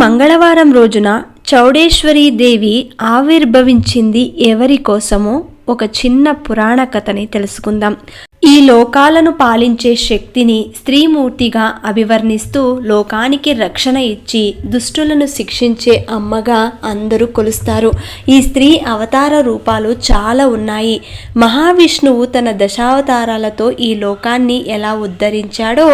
మంగళవారం రోజున చౌడేశ్వరీ దేవి ఆవిర్భవించింది ఎవరి కోసమో ఒక చిన్న పురాణ కథని తెలుసుకుందాం. ఈ లోకాలను పాలించే శక్తిని స్త్రీమూర్తిగా అభివర్ణిస్తూ లోకానికి రక్షణ ఇచ్చి దుష్టులను శిక్షించే అమ్మగా అందరూ కొలుస్తారు. ఈ స్త్రీ అవతార రూపాలు చాలా ఉన్నాయి. మహావిష్ణువు తన దశావతారాలతో ఈ లోకాన్ని ఎలా ఉద్ధరించాడో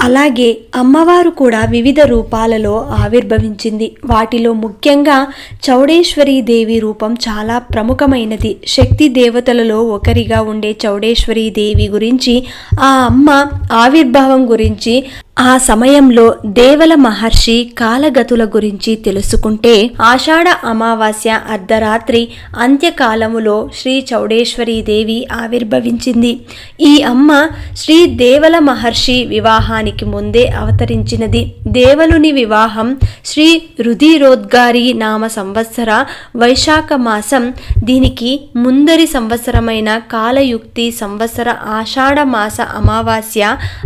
అలాగే అమ్మవారు కూడా వివిధ రూపాలలో ఆవిర్భవించింది. వాటిలో ముఖ్యంగా చౌడేశ్వరీ దేవి రూపం చాలా ప్రముఖమైనది. శక్తి దేవతలలో ఒకరిగా ఉండే చౌడేశ్వరీ దేవి గురించి ఆ అమ్మ ఆవిర్భావం గురించి ఆ సమయంలో దేవల మహర్షి కాలగతుల గురించి తెలుసుకుంటే ఆషాఢ అమావాస్య అర్ధరాత్రి అంత్యకాలములో శ్రీ చౌడేశ్వరీ దేవి ఆవిర్భవించింది. ఈ అమ్మ శ్రీ దేవల మహర్షి వివాహానికి ముందే అవతరించినది. దేవలుని వివాహం శ్రీ రుధిరోద్గారి నామ సంవత్సర వైశాఖ మాసం దీనికి ముందరి సంవత్సరమైన కాలయుక్తి సంవత్సర ఆషాఢ మాస అమావాస్య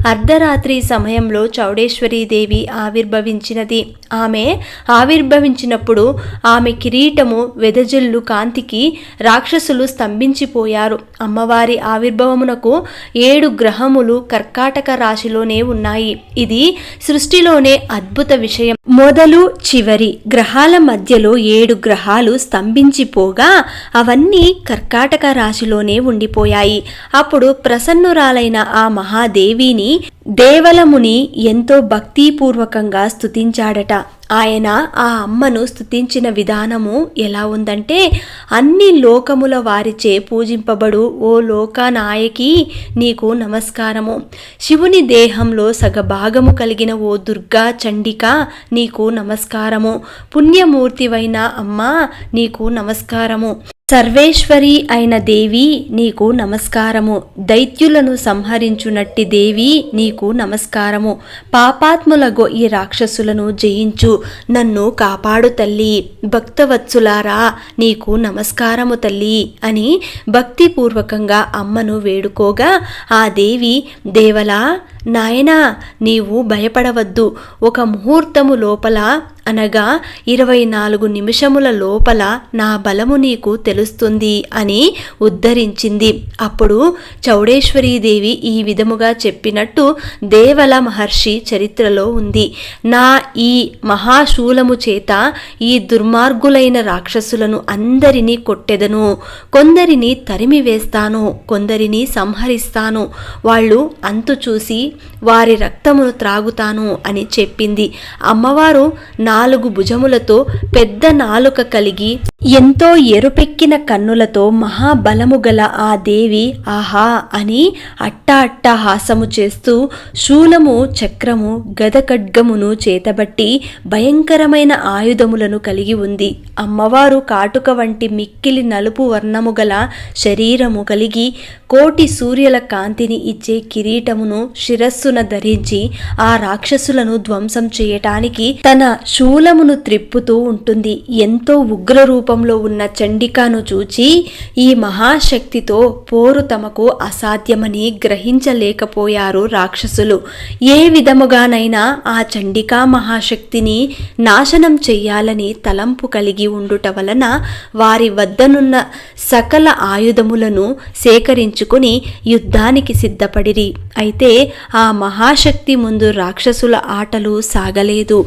అర్ధరాత్రి సమయంలో చౌడేశ్వరీ దేవి ఆవిర్భవించినది. ఆమె ఆవిర్భవించినప్పుడు ఆమె కిరీటము వెదజల్లు కాంతికి రాక్షసులు స్తంభించిపోయారు. అమ్మవారి ఆవిర్భవమునకు ఏడు గ్రహములు కర్కాటక రాశిలోనే ఉన్నాయి. ఇది సృష్టిలోనే అద్భుత విషయం. మొదలు చివరి గ్రహాల మధ్యలో ఏడు గ్రహాలు స్తంభించిపోగా అవన్నీ కర్కాటక రాశిలోనే ఉండిపోయాయి. అప్పుడు ప్రసన్నురాలైన ఆ మహాదేవిని దేవలముని ఎంతో భక్తిపూర్వకంగా స్తుతించాడట. ఆయన ఆ అమ్మను స్థుతించిన విధానము ఎలా ఉందంటే అన్ని లోకముల వారిచే పూజింపబడు ఓ లోకానాయకి నీకు నమస్కారము. శివుని దేహంలో సగభాగము కలిగిన ఓ దుర్గా చండిక నీకు నమస్కారము. పుణ్యమూర్తివైన అమ్మ నీకు నమస్కారము. సర్వేశ్వరి అయిన దేవి నీకు నమస్కారము. దైత్యులను సంహరించునట్టి దేవి నీకు నమస్కారము. పాపాత్ములగో ఈ రాక్షసులను జయించు. నన్ను కాపాడు తల్లి. భక్తవత్సులారా నీకు నమస్కారము తల్లి అని భక్తిపూర్వకంగా అమ్మను వేడుకోగా ఆ దేవి దేవలా నాయనా నీవు భయపడవద్దు. ఒక ముహూర్తము లోపల అనగా ఇరవై నాలుగు నిమిషముల లోపల నా బలము నీకు తెలుస్తుంది అని ఉద్ధరించింది. అప్పుడు చౌడేశ్వరీదేవి ఈ విధముగా చెప్పినట్టు దేవల మహర్షి చరిత్రలో ఉంది. నా ఈ మహాశూలము చేత ఈ దుర్మార్గులైన రాక్షసులను అందరినీ కొట్టెదను. కొందరిని తరిమివేస్తాను కొందరిని సంహరిస్తాను. వాళ్ళు అంతు చూసి వారి రక్తమును త్రాగుతాను అని చెప్పింది. అమ్మవారు నా నాలుగు భుజములతో పెద్ద నాలుక కలిగి ఎంతో ఎరుపెక్కిన కన్నులతో మహాబలము గల ఆ దేవి ఆహా అని అట్ట అట్ట హాసము చేస్తూ శూలము చక్రము గదఖడ్గమును చేతబట్టి భయంకరమైన ఆయుధములను కలిగి ఉంది. అమ్మవారు కాటుక వంటి మిక్కిలి నలుపు వర్ణము గల శరీరము కలిగి కోటి సూర్యుల కాంతిని ఇచ్చే కిరీటమును శిరస్సున ధరించి ఆ రాక్షసులను ధ్వంసం చేయటానికి తన శూలమును త్రిప్పుతూ ఉంటుంది. ఎంతో ఉగ్రరూప రూపంలో ఉన్న చండికాను చూచి ఈ మహాశక్తితో పోరు తమకు అసాధ్యమని గ్రహించలేకపోయారు రాక్షసులు. ఏ విధముగానైనా ఆ చండికా మహాశక్తిని నాశనం చెయ్యాలని తలంపు కలిగి ఉండుట వలన వారి వద్దనున్న సకల ఆయుధములను సేకరించుకుని యుద్ధానికి సిద్ధపడిరి. అయితే ఆ మహాశక్తి ముందు రాక్షసుల ఆటలు సాగలేదు.